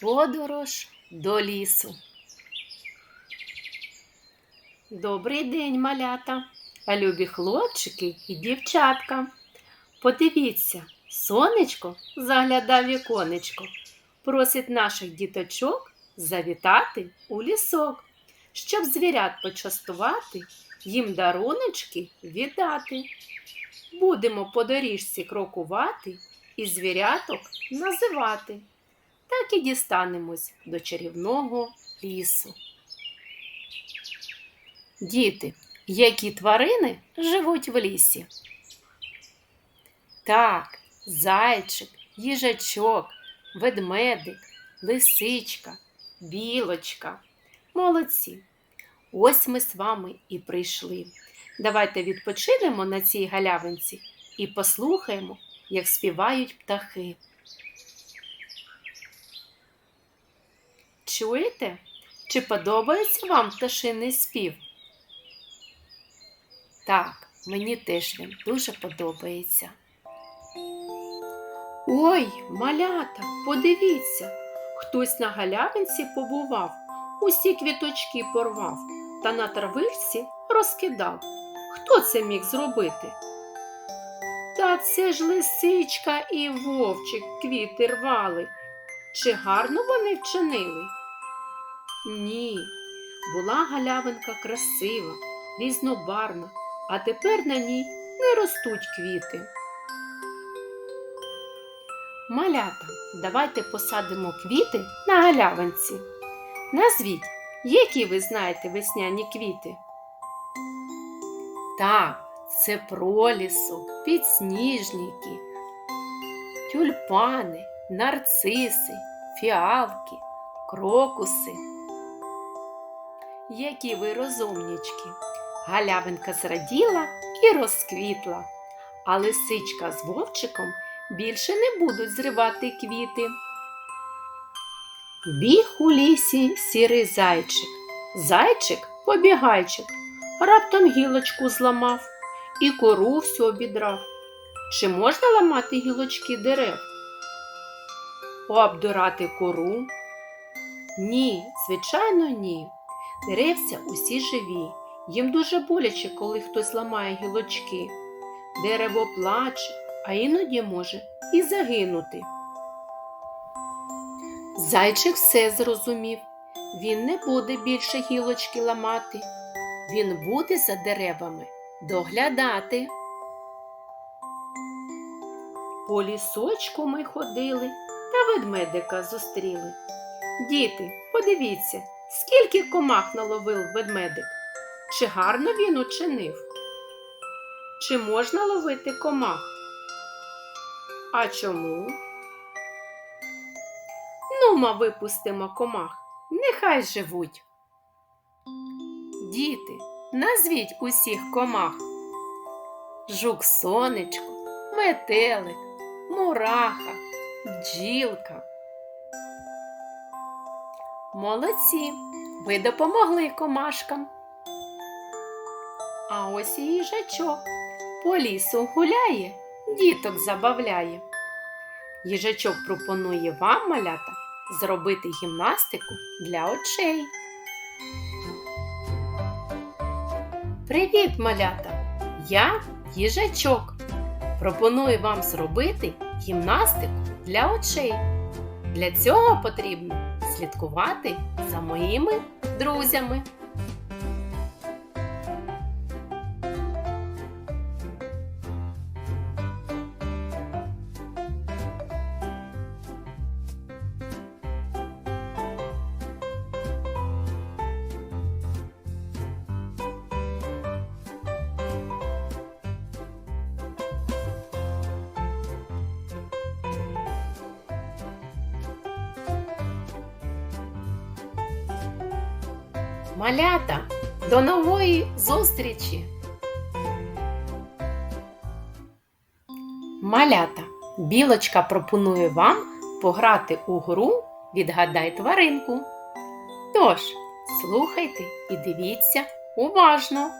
Подорож до лісу. Добрий день, малята, любі хлопчики і дівчатка. Подивіться, сонечко заглядав віконечко, просить наших діточок завітати у лісок, щоб звірят почастувати, їм даруночки віддати. Будемо по доріжці крокувати і звіряток називати так і дістанемось до чарівного лісу. Діти, які тварини живуть в лісі? Так, зайчик, їжачок, ведмедик, лисичка, білочка. Молодці. Ось ми з вами і прийшли. Давайте відпочинемо на цій галявинці і послухаємо, як співають птахи. Чуєте? Чи подобається вам пташиний спів? Так, мені теж він дуже подобається. Ой, малята, подивіться, хтось на галявинці побував, усі квіточки порвав та на травичці розкидав. Хто це міг зробити? Та це ж лисичка і вовчик квіти рвали. Чи гарно вони вчинили? Ні, була галявинка красива, різнобарна, а тепер на ній не ростуть квіти. Малята, давайте посадимо квіти на галявинці. Назвіть, які ви знаєте весняні квіти? Так, це пролісок, підсніжники, тюльпани, нарциси, фіалки, крокуси. Які ви розумнічки. Галявинка зраділа і розквітла, а лисичка з вовчиком більше не будуть зривати квіти. Біг у лісі сірий зайчик. Зайчик побігайчик, раптом гілочку зламав і кору всю обідрав. Чи можна ламати гілочки дерев? Обдирати кору? Ні, звичайно, ні. Деревця усі живі. Їм дуже боляче, коли хтось ламає гілочки. Дерево плаче, а іноді може і загинути. Зайчик все зрозумів. Він не буде більше гілочки ламати. Він буде за деревами доглядати. По лісочку ми ходили та ведмедика зустріли. Діти, подивіться, скільки комах наловив ведмедик. Чи гарно він учинив? Чи можна ловити комах? А чому? Ну, ма випустимо комах, нехай живуть. Діти, назвіть усіх комах. Жук сонечко, метелик, мураха, бджілка. Молодці, ви допомогли комашкам. А ось і їжачок по лісу гуляє, діток забавляє. Їжачок пропонує вам, малята, зробити гімнастику для очей. Привіт, малята! Я їжачок. Пропоную вам зробити гімнастику для очей. Для цього потрібно слідкувати за моїми друзями. Малята, до нової зустрічі! Малята, білочка пропонує вам пограти у гру Відгадай тваринку. Тож, слухайте і дивіться уважно.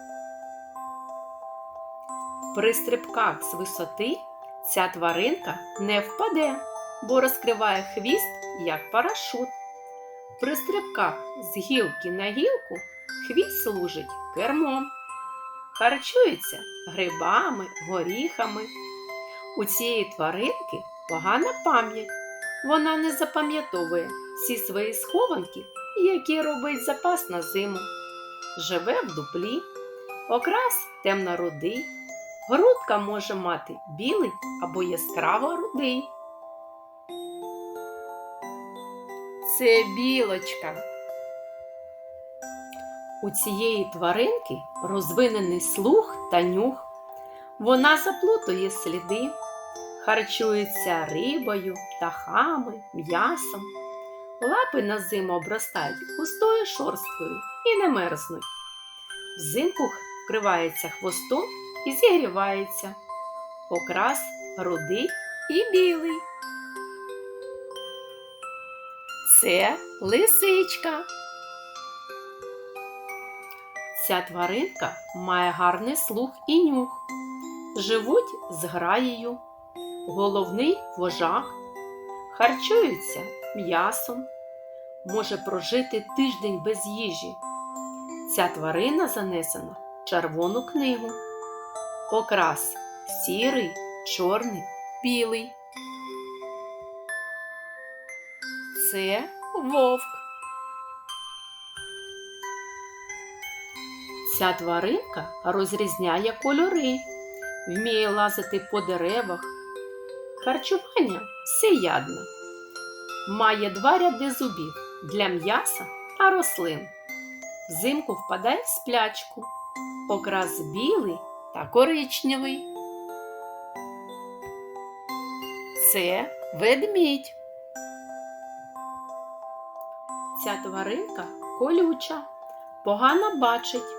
При стрибках з висоти ця тваринка не впаде, бо розкриває хвіст, як парашут. При стрибках з гілки на гілку хвіст служить кермом. Харчується грибами, горіхами. У цієї тваринки погана пам'ять. Вона не запам'ятовує всі свої схованки, які робить запас на зиму. Живе в дуплі, окрас темно-рудий, грудка може мати білий або яскраво рудий. Це білочка. У цієї тваринки розвинений слух та нюх. Вона заплутує сліди, харчується рибою, птахами, м'ясом. Лапи на зиму обростають густою шорсткою і не мерзнуть. Взимку вкривається хвостом і зігрівається. Окрас рудий і білий. Це лисичка. Ця тваринка має гарний слух і нюх. Живуть з граєю, головний вожак, харчуються м'ясом, може прожити тиждень без їжі. Ця тварина занесена в червону книгу. Окрас сірий, чорний, білий. Це вовк. Ця тваринка розрізняє кольори, вміє лазити по деревах. Харчування всеядне. Має два ряди зубів для м'яса та рослин. Взимку впадає в сплячку. Окрас білий та коричневий. Це ведмідь. Ця тваринка колюча, погано бачить,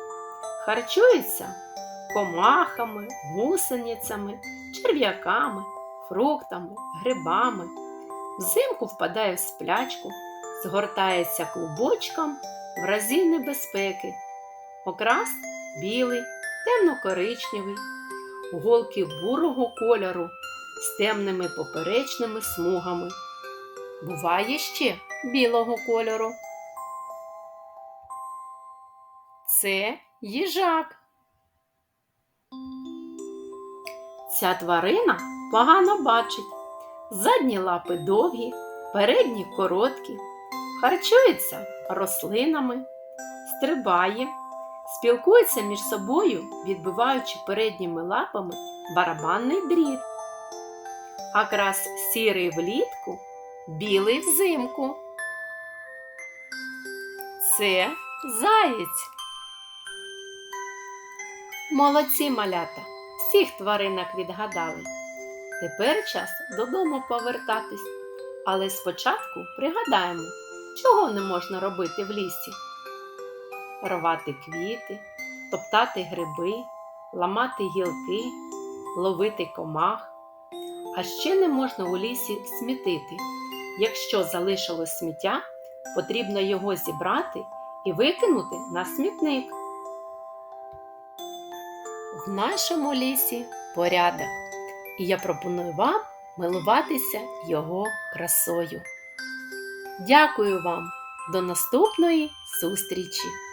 харчується комахами, гусеницями, черв'яками, фруктами, грибами. Взимку впадає в сплячку, згортається клубочком в разі небезпеки. Окрас білий, темно-коричневий, голки бурого кольору з темними поперечними смугами. Буває ще білого кольору. Це їжак. Ця тварина погано бачить. Задні лапи довгі, передні короткі, харчується рослинами, стрибає, спілкується між собою, відбиваючи передніми лапами барабанний дріт. Окрас сірий влітку, білий взимку. Це заєць. Молодці малята, всіх тваринок відгадали. Тепер час додому повертатись, але спочатку пригадаємо, чого не можна робити в лісі: рвати квіти, топтати гриби, ламати гілки, ловити комах. А ще не можна у лісі смітити. Якщо залишилось сміття, потрібно його зібрати і викинути на смітник. В нашому лісі порядок, і я пропоную вам милуватися його красою. Дякую вам! До наступної зустрічі!